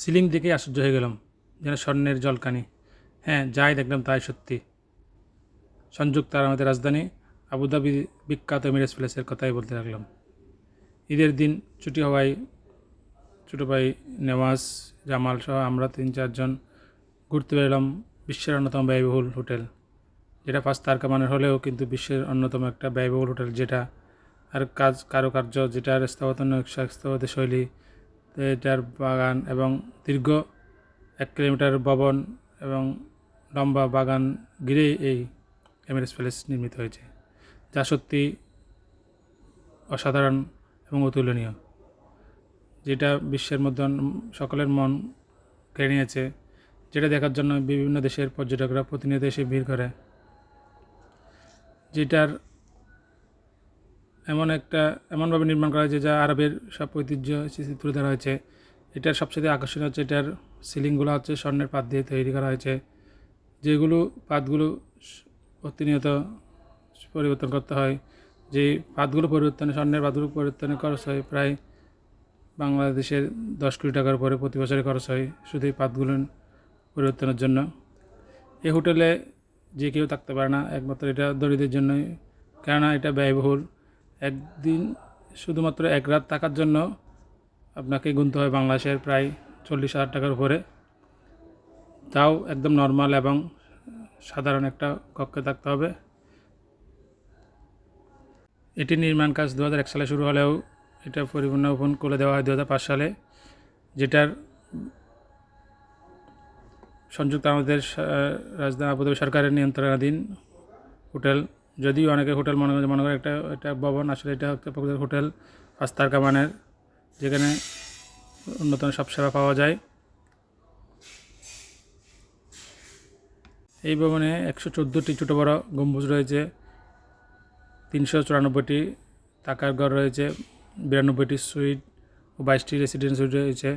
Ceiling দেখে আশ্চর্য হয়ে গেলাম, যেন স্বর্ণের জলকানি। হ্যাঁ যাই দেখলাম তাই সত্যি। সংযুক্ত আরব রাজধানী আবুধাবি বিখ্যাত এমিরেটস প্যালেসের কথাই বলতে লাগলাম। ঈদের দিন ছুটি হওয়ায় ছোটো ভাই নেওয়াজ, জামাল সহ আমরা তিন চারজন ঘুরতে বেরোলাম বিশ্বের অন্যতম ব্যয়বহুল হোটেল, যেটা পাঁচ তারকা মানের হলেও কিন্তু বিশ্বের অন্যতম একটা ব্যয়বহুল হোটেল, যেটা আর কাজ কারুকার্য যেটার স্থাপত্য স্থাপত্য শৈলী এটার বাগান এবং দীর্ঘ এক কিলোমিটার ভবন এবং লম্বা বাগান ঘিরেই এই এমিরেটস প্যালেস নির্মিত হয়েছে, যা সত্যি অসাধারণ এবং অতুলনীয়, যেটা বিশ্বের মধ্যে সকলের মন কেড়ে নিয়েছে, যেটা দেখার জন্য বিভিন্ন দেশের পর্যটকরা প্রতিনিয়ত এসে ভিড় করে, যেটার এমন একটা, এমনভাবে নির্মাণ করা হয়েছে যা আরবের সব ঐতিহ্য তুলে ধরা হয়েছে। এটার সবচেয়ে আকর্ষণীয় হচ্ছে এটার সিলিংগুলো হচ্ছে স্বর্ণের পাত দিয়ে তৈরি করা হয়েছে, যেগুলো পাতগুলো প্রতিনিয়ত পরিবর্তন করতে হয়। যে পাতগুলো পরিবর্তনে, স্বর্ণের পাতগুলো পরিবর্তনে খরচ হয় প্রায় বাংলাদেশের দশ কোটি টাকার উপরে প্রতি বছরে খরচ হয় শুধু এই পাতগুলো পরিবর্তনের জন্য। এই হোটেলে যে কেউ থাকতে পারে না, একমাত্র এটা দরিদ্রের জন্যই। কেননা এটা ব্যয়বহুল একদিন শুধুমাত্র এক রাত থাকার জন্য আপনাকে গুনতে হয় বাংলাদেশের প্রায় চল্লিশ হাজার টাকার উপরে। তাও একদম নর্মাল এবং সাধারণ একটা কক্ষে থাকতে হবে। এটি নির্মাণ কাজ দু হাজার এক সালে শুরু হলেও এটা পরিপূর্ণ ওপেন করে দেওয়া হয় দু হাজার পাঁচ সালে, যেটার সংযুক্ত আমাদের রাজধানী আবুধাবি সরকারের নিয়ন্ত্রণাধীন হোটেল যদিও অনেকে হোটেল মনে করে মনে করে একটা একটা ভবন, আসলে এটা প্রকৃত হোটেল পাঁচ তারকা মানের যেখানে উন্নত সব সেবা পাওয়া যায়। এই ভবনে একশো চোদ্দোটি ছোটো বড় গম্বুজ রয়েছে, তিনশো চুরানব্বইটি টাকার ঘর রয়েছে, বিরানব্বইটি সুইট ও বাইশটি রেসিডেন্ট সুইট রয়েছে।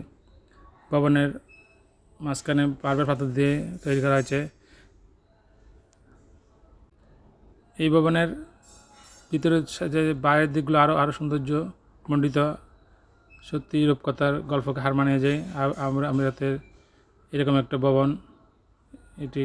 ভবনের মাঝখানে পার্বের পাথর দিয়ে তৈরি করা হয়েছে। এই ভবনের ভিতরে যে বাইরের দিকগুলো আরও আরও সৌন্দর্য মণ্ডিত, সত্যি রূপকথার গল্পকে হার মানিয়ে যায়। আমরা আমিরাতের এরকম একটা ভবন, এটি